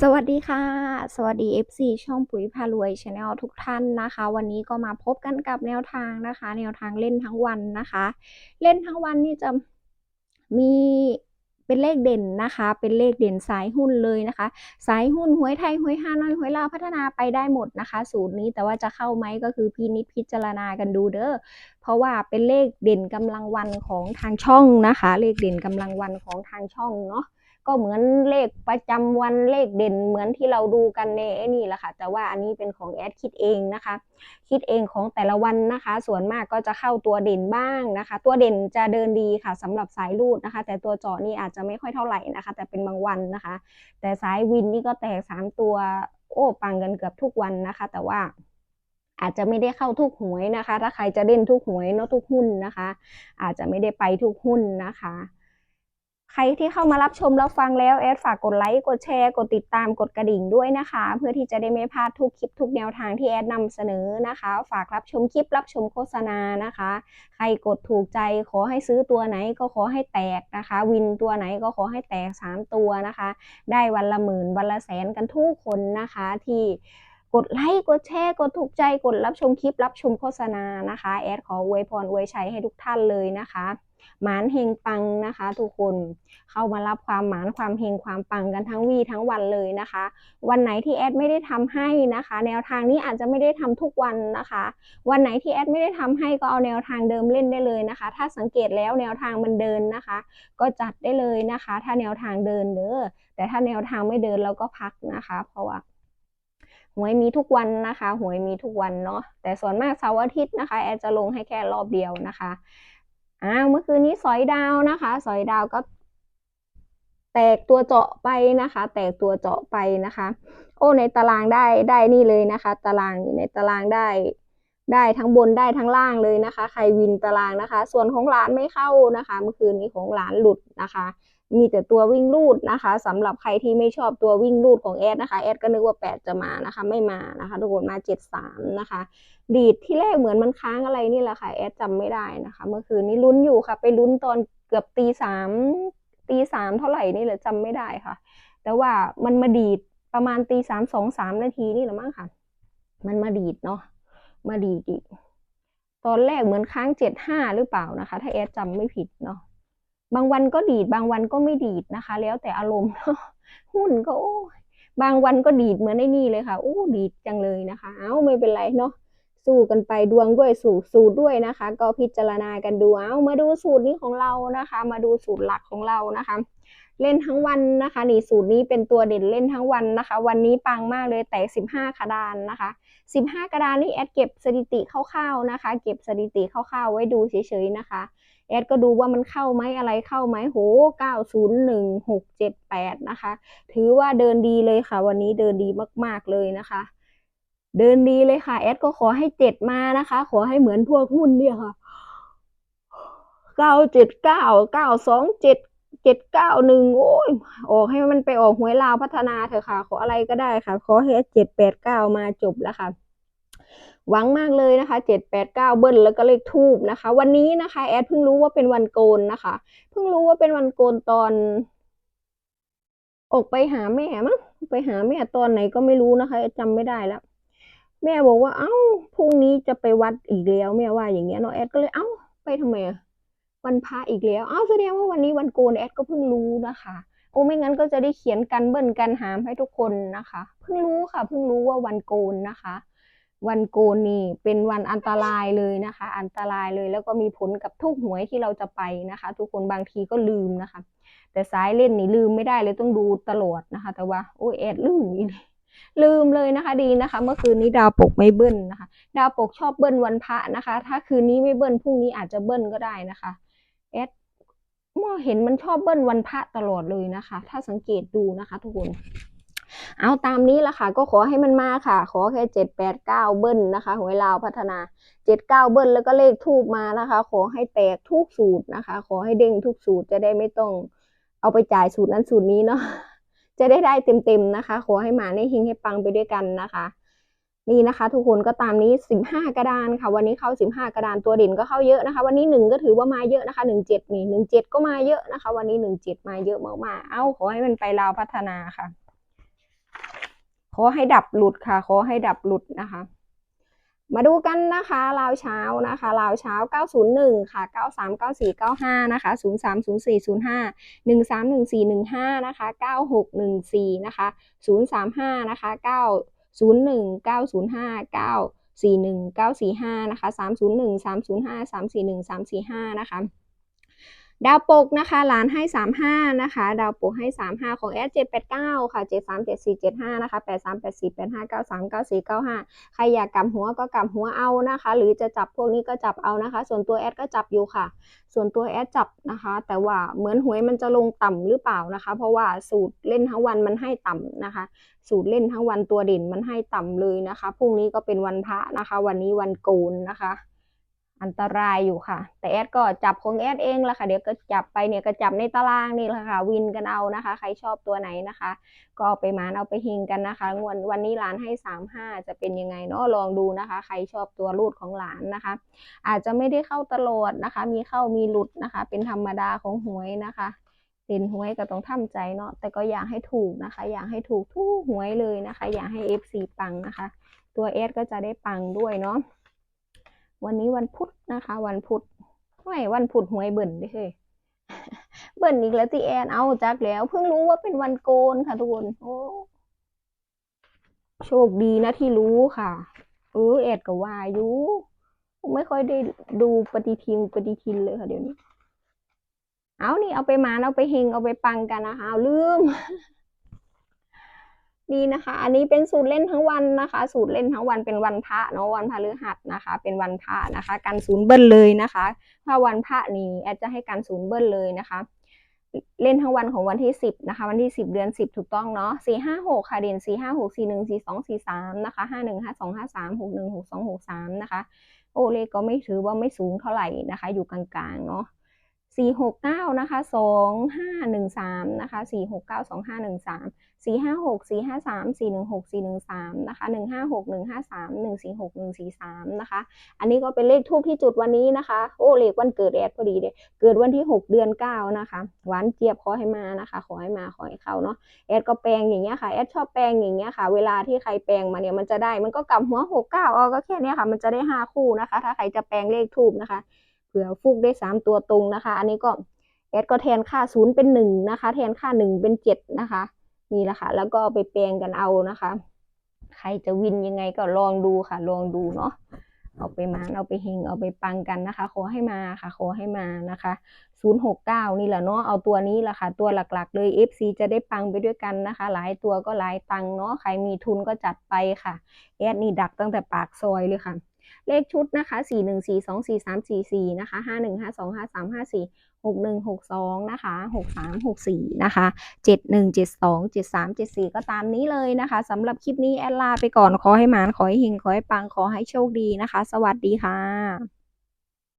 สวัสดีค่ะ สวัสดี FC ช่องปุ๋ยพารวยชาแนลทุกท่านนะคะ วันนี้ก็มาพบกันกับแนวทางนะคะ แนวทางเล่นทั้งวันนะคะ เล่นทั้งวันนี่จะมีเป็นเลขเด่นนะคะ เป็นเลขเด่นสายหุ้นเลยนะคะ สายหุ้นหวยไทยหวยฮานอยหวยลาวพัฒนาไปได้หมดนะคะ สูตรนี้แต่ว่าจะเข้าไหมก็คือพินิจพิจารณากันดูเด้อ เพราะว่าเป็นเลขเด่นกำลังวันของทางช่องนะคะ เลขเด่นกำลังวันของทางช่องเนาะ ก็เหมือนเลขประจำวันเลขเด่นเหมือนที่เราดูกันในนี่แหละค่ะ แต่ว่าอันนี้เป็นของแอดคิดเองนะคะ คิดเองของแต่ละวันนะคะ ส่วนมากก็จะเข้าตัวเด่นบ้างนะคะ ตัวเด่นจะเดินดีค่ะสำหรับสายรูดนะคะ แต่ตัวเจาะนี่อาจจะไม่ค่อยเท่าไหร่นะคะ แต่เป็นบางวันนะคะ แต่สายวินนี่ก็แตกสามตัวโอ้ปังกันเกือบทุกวันนะคะ แต่ว่าอาจจะไม่ได้เข้าทุกหวยนะคะ ถ้าใครจะเล่นทุกหวยเนาะทุกหุ้นนะคะ อาจจะไม่ได้ไปทุกหุ้นนะคะ ใครที่เข้ามารับชมรับฟังแล้วแอดฝากกดไลค์กดแชร์ กดติดตามกดกระดิ่งด้วยนะคะ เพื่อที่จะได้ไม่พลาดทุกคลิปทุกแนวทางที่แอดนำเสนอนะคะ ฝากรับชมคลิปรับชมโฆษณานะคะ ใครกดถูกใจขอให้ซื้อตัวไหนก็ขอให้แตกนะคะ วินตัวไหนก็ขอให้แตก 3 ตัวนะคะ ได้วันละหมื่นวันละแสนกันทุกคนนะคะที่กดไลค์กดแชร์กดถูกใจกดรับชมคลิปรับชมโฆษณานะคะ แอดขออวยพรอวยชัยให้ทุกท่านเลยนะคะ หมานเฮงปังนะคะ ทุกคนเข้ามารับความหมานความเฮงความปังกันทั้งวีทั้งวันเลยนะคะ วันไหนที่แอดไม่ได้ทำให้นะคะ แนวทางนี้อาจจะไม่ได้ทำทุกวันนะคะ วันไหนที่แอดไม่ได้ทำให้ก็เอาแนวทางเดิมเล่นได้เลยนะคะ ถ้าสังเกตแล้วแนวทางมันเดินนะคะ ก็จัดได้เลยนะคะ ถ้าแนวทางเดินเด้อแต่ถ้าแนวทางไม่เดินเราก็พักนะคะ เพราะว่าหวยมีทุกวันนะคะ หวยมีทุกวันเนาะแต่ส่วนมากเสาร์อาทิตย์นะคะ แอดจะลงให้แค่รอบเดียวนะคะ อ้าวเมื่อคืนนี้สอยดาวนะคะ สอยดาวก็ แตกตัวเจาะไปนะคะ แตกตัวเจาะไปนะคะ โอ้ในตารางได้ได้นี่เลยนะคะ ตารางในตารางได้ได้ทั้งบนได้ทั้งล่างเลยนะคะ ใครวินตารางนะคะ ส่วนของหลานไม่เข้านะคะ เมื่อคืนนี้ของหลานหลุดนะคะ มีแต่ตัววิ่งลูดนะคะสำหรับใครที่ไม่ชอบตัววิ่งลูดของแอดนะคะแอดก็นึกว่า 8 จะมานะคะ ไม่มานะคะทุกคนมา 73 นะคะ ดีดที่แรกเหมือนมันค้างอะไรนี่แหละค่ะแอดจำไม่ได้นะคะ เมื่อคืนนี้ลุ้นอยู่ค่ะ ไปลุ้นตอนเกือบตีสามตีสามเท่าไหร่นี่แหละจำไม่ได้ค่ะ แต่ว่ามันมาดีดประมาณตีสามสองสามนาทีนี่แหละมั้งค่ะ มันมาดีดเนาะมาดีดอีกตอนแรกเหมือนค้างเจ็ดห้าหรือเปล่านะคะ ถ้าแอดจำไม่ผิดเนาะ บางวันก็ดีด บางวันก็ไม่ดีดนะคะ แล้วแต่อารมณ์หุ้นก็โอ้บางวันก็ดีดเหมือนไอ้นี่เลยค่ะโอ้ดีดจังเลยนะคะ เอ้าไม่เป็นไรเนาะสู้กันไปดวงด้วยสูตรสูตรด้วยนะคะ ก็พิจารณากันดูเอามาดูสูตรนี้ของเรานะคะ มาดูสูตรหลักของเรานะคะ เล่นทั้งวันนะคะนี่สูตรนี้เป็นตัวเด่นเล่นทั้งวันนะคะ วันนี้ปังมากเลยแต่15กระดานนะคะ 15 กระดานนี่แอดเก็บสถิติคร่าวๆนะคะ เก็บสถิติคร่าวๆไว้ดูเฉยๆนะคะแอดก็ดูว่ามันเข้าไหมอะไรเข้าไหมโห901678 นะคะ ถือว่าเดินดีเลยค่ะ วันนี้เดินดีมากๆเลยนะคะ เดินดีเลยค่ะ แอดก็ขอให้เจ็ดมานะคะ ขอให้เหมือนพวกหุ้นเนี่ยค่ะเก้า เจ็ดเก้าหนึ่งโอ้ยออกให้มันไปออกหวยลาวพัฒนาเถอะค่ะ ขออะไรก็ได้ค่ะ ขอให้เจ็ดแปดเก้ามาจบแล้วค่ะ หวังมากเลยนะคะเจ็ดแปดเก้าเบิ้ลแล้วก็เลขทูบนะคะ วันนี้นะคะแอดเพิ่งรู้ว่าเป็นวันโกนนะคะ เพิ่งรู้ว่าเป็นวันโกนตอน ออกไปหาแม่มั้งไปหาแม่ตอนไหนก็ไม่รู้นะคะจำไม่ได้แล้วแม่บอกว่า เอ้าพรุ่งนี้จะไปวัดอีกแล้วแม่ว่าอย่างเงี้ยเนาะแอดก็เลยเอ้าไปทำไมอะ วันพระอีกแล้วอ้าวแสดงว่าวันนี้วันโกนแอดก็เพิ่งรู้นะคะ โอ้ไม่งั้นก็จะได้เขียนกันเบิ้ลกันหามให้ทุกคนนะคะ เพิ่งรู้ค่ะ เพิ่งรู้ว่าวันโกนนะคะ วันโกนนี่เป็นวันอันตรายเลยนะคะ อันตรายเลยแล้วก็มีผลกับทุกหวยที่เราจะไปนะคะ ทุกคนบางทีก็ลืมนะคะ แต่สายเล่นนี่ลืมไม่ได้เลยต้องดูตลอดนะคะ แต่ว่าโอ้แอดลืมอีกลืมเลยนะคะดีนะคะ เมื่อคืนนี้ดาวปกไม่เบิ้ลนะคะ ดาวปกชอบเบิ้ลวันพระนะคะ ถ้าคืนนี้ไม่เบิ้ลพรุ่งนี้อาจจะเบิ้ลก็ได้นะคะ แอดมอเห็นมันชอบเบิ้ลวันพระตลอดเลยนะคะ ถ้าสังเกตดูนะคะทุกคน เอาตามนี้ละค่ะ ก็ขอให้มันมาค่ะ ขอแค่เจ็ดแปดเก้าเบิ้ลนะคะหวยลาวพัฒนาเจ็ดเก้าเบิ้ลแล้วก็เลขทูบมานะคะ ขอให้แตกทุกสูตรนะคะ ขอให้เด้งทุกสูตรจะได้ไม่ต้องเอาไปจ่ายสูตรนั้นสูตรนี้เนาะจะได้ได้เต็มๆนะคะ ขอให้หมาในหิงให้ปังไปด้วยกันนะคะ นี่นะคะ ทุกคนก็ตามนี้สิบห้ากระดานค่ะ วันนี้เข้าสิบห้ากระดานตัวเด่นก็เข้าเยอะนะคะ วันนี้หนึ่งก็ถือว่ามาเยอะนะคะหนึ่งเจ็ดนี่หนึ่งเจ็ดก็มาเยอะนะคะ วันนี้หนึ่งเจ็ดมาเยอะมากๆ เอ้าขอให้มันไปลาวพัฒนาค่ะ ขอให้ดับหลุดค่ะ ขอให้ดับหลุดนะคะ มาดูกันนะคะลาวเช้านะคะลาวเช้า 901 ค่ะ 93 94 95 นะคะ 03 04 05 13 14 15 นะคะ 9614 นะคะ 035 นะคะ 9 905 941 945 นะคะ 301 305 341 345 นะคะ ดาวปกนะคะหลานให้ 35 นะคะ ดาวปกให้ 35 ของแอด789 ค่ะ 73 74 75 นะคะ 83 84 85 93 94 95 ใครอยากกำหัวก็กำหัวเอานะคะ หรือจะจับพวกนี้ก็จับเอานะคะ ส่วนตัวแอดก็จับอยู่ค่ะ ส่วนตัวแอดจับนะคะ แต่ว่าเหมือนหวยมันจะลงต่ำหรือเปล่านะคะ เพราะว่าสูตรเล่นทั้งวันมันให้ต่ำนะคะ สูตรเล่นทั้งวันตัวเด่นมันให้ต่ำเลยนะคะ พรุ่งนี้ก็เป็นวันพระนะคะ วันนี้วันโกนนะคะ อันตรายอยู่ค่ะ แต่แอดก็จับของแอดเองละค่ะ เดี๋ยวก็จับไปเนี่ยก็จับในตารางนี่แหละค่ะ วินกันเอานะคะ ใครชอบตัวไหนนะคะ ก็เอาไปมานเอาไปฮิงกันนะคะวันวันนี้หลานให้สามห้าจะเป็นยังไงเนาะลองดูนะคะ ใครชอบตัวรูดของหลานนะคะ อาจจะไม่ได้เข้าตลอดนะคะ มีเข้ามีหลุดนะคะ เป็นธรรมดาของหวยนะคะเล่นหวยก็ต้องทำใจเนาะแต่ก็อยากให้ถูกนะคะ อยากให้ถูกทุกหวยเลยนะคะ อยากให้ FC ปังนะคะ ตัวเอสก็จะได้ปังด้วยเนาะ วันนี้วันพุธนะคะ วันพุธไม่วันพุธหวยเบิ่นด้เฮ้ยเบิ่นอีกแล้วที่แอนเอาจักแล้ว เพิ่งรู้ว่าเป็นวันโกนค่ะทุกคนโอ้โชคดีนะที่รู้ค่ะ เออแอดก็ว่าอยู่ไม่ค่อยได้ดูปฏิทินปฏิทินเลยค่ะเดี๋ยวนี้ เอานี่เอาไปมาเอาไปเฮงเอาไปปังกันนะคะเอาลืม นี่นะคะ อันนี้เป็นสูตรเล่นทั้งวันนะคะ สูตรเล่นทั้งวันเป็นวันพระเนาะวันพฤหัสนะคะ เป็นวันพระนะคะกันศูนย์เบิ้ลเลยนะคะ ถ้าวันพระนี้แอดจะให้กันศูนย์เบิ้ลเลยนะคะ เล่นทั้งวันของวันที่สิบนะคะ วันที่สิบเดือนสิบถูกต้องเนาะสี่ห้าหกค่ะเด่นสี่ห้าหกสี่หนึ่งสี่สองสี่สามนะคะห้าหนึ่งห้าสองห้าสามหกหนึ่งหกสองหกสามนะคะ โอเลก็ไม่ถือว่าไม่สูงเท่าไหร่นะคะ อยู่กลางๆเนาะสี่หกเก้านะคะสองห้าหนึ่งสามนะคะสี่หกเก้าสองห้าหนึ่ง สี่ห้าหกสี่ห้าสามสี่หนึ่งหกสี่หนึ่งสามนะคะหนึ่งห้าหกหนึ่งห้าสามหนึ่งสี่หกหนึ่งสี่สามนะคะ อันนี้ก็เป็นเลขทูบที่จุดวันนี้นะคะ โอ้เลขวันเกิดแอดพอดีเลยเกิดวันที่หกเดือนเก้านะคะหวานเจี๊ยบขอให้มานะคะ ขอให้มาขอให้เข้าเนาะแอดก็แปลงอย่างเงี้ยค่ะแอดชอบแปลงอย่างเงี้ยค่ะ เวลาที่ใครแปลงมาเนี่ยมันจะได้มันก็กลับหัวหกเก้าเอก็แค่เนี้ยค่ะมันจะได้ห้าคู่นะคะ ถ้าใครจะแปลงเลขทูบนะคะเผื่อฟุกได้สามตัวตรงนะคะ อันนี้ก็แอดก็แทนค่าศูนย์เป็นหนึ่งนะคะ แทนค่าหนึ่งเป็นเจ็ดนะคะ นี่แหละค่ะ แล้วก็ไปแปลงกันเอานะคะ ใครจะวินยังไงก็ลองดูค่ะ ลองดูเนาะเอาไปมานเอาไปเฮงเอาไปปังกันนะคะ ขอให้มาค่ะ ขอให้มานะคะ069 นี่แหละเนาะเอาตัวนี้แหละค่ะ ตัวหลักๆ เลย FC จะได้ปังไปด้วยกันนะคะ หลายตัวก็หลายตังเนาะใครมีทุนก็จัดไปค่ะแอดนี่ดักตั้งแต่ปากซอยเลยค่ะ เลขชุดนะคะ4 1 4 2 4 3 4 4นะคะ5 1 5 2 5 3 5 4 6 1 6 2นะคะ6 3 6 4นะคะ7 1 7 2 7 3 7 4 ก็ตามนี้เลยนะคะสำหรับคลิปนี้แอดลาไปก่อนขอให้หมานขอให้หิงขอให้ปังขอให้โชคดีนะคะ สวัสดีค่ะ